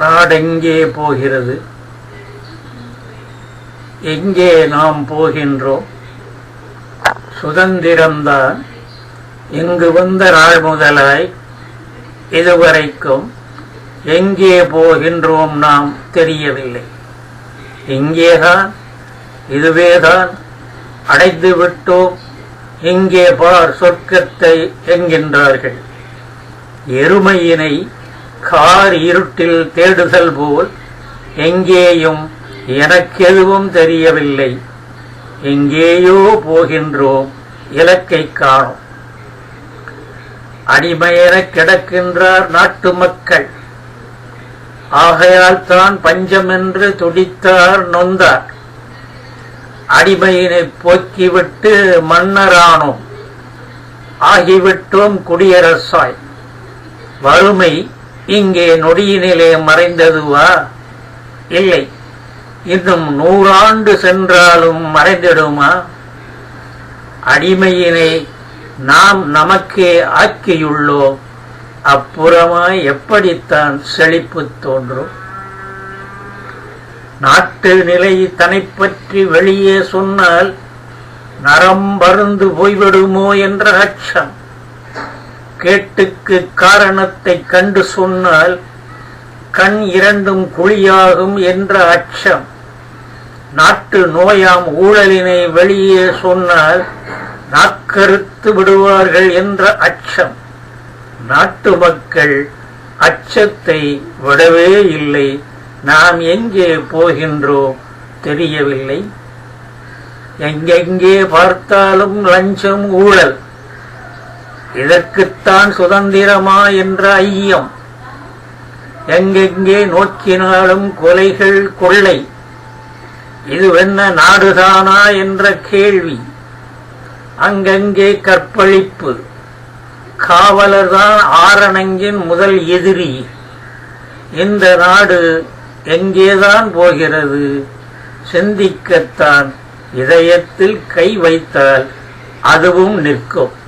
நாடெங்கே போகிறது? எங்கே நாம் போகின்றோம்? சுதந்திரம்தான். இங்கு வந்த நாள் முதலாய் இதுவரைக்கும் எங்கே போகின்றோம் நாம் தெரியவில்லை. இங்கேதான் இதுவேதான். அடைந்து விட்டோம். இங்கே பார் சொர்க்கத்தை என்கின்றார்கள். எருமையினை கார் இருட்டில் தேடுதல் போல் எங்கேயும் எனக்கெதுவும் தெரியவில்லை. எங்கேயோ போகின்றோம் இலக்கை காணோம். அடிமையென கிடக்கின்றார் நாட்டு மக்கள். ஆகையால் தான் பஞ்சம் என்று துடித்தார் நொந்தார். அடிமையினை போக்கிவிட்டு மன்னரானோம். ஆகிவிட்டோம் குடியரசாய். வறுமை இங்கே நொடியினிலே மறைந்ததுவா? இல்லை. இன்னும் நூறாண்டு சென்றாலும் மறைந்திடுமா? அடிமையினை நாம் நமக்கே ஆக்கியுள்ளோம். அப்புறமாய் எப்படித்தான் செழிப்பு தோன்றும்? நாட்டு நிலை தன்னை பற்றி வெளியே சொன்னால் நரம் பருந்து போய்விடுமோ என்ற அச்சம் கேட்டுக்கு காரணத்தை கண்டு சொன்னால் கண் இரண்டும் குழியாகும் என்ற அச்சம். நாட்டு நோயாம் ஊழலினை வெளியே சொன்னால் நாக்கறுத்து விடுவார்கள் என்ற அச்சம். நாட்டு மக்கள் அச்சத்தை விடவே இல்லை. நாம் எங்கே போகின்றோம் தெரியவில்லை. எங்கெங்கே பார்த்தாலும் லஞ்சம் ஊழல். இதற்குத்தான் சுதந்திரமா என்ற ஐயம். எங்கெங்கே நோக்கினாலும் கொலைகள் கொள்ளை. இதுவென்ன நாடுதானா என்ற கேள்வி. அங்கங்கே கற்பழிப்பு. காவலர்தான் ஆரணங்கின் முதல் எதிரி. இந்த நாடு எங்கேதான் போகிறது? சிந்திக்கத்தான் இதயத்தில் கை வைத்தால் அதுவும் நிற்கும்.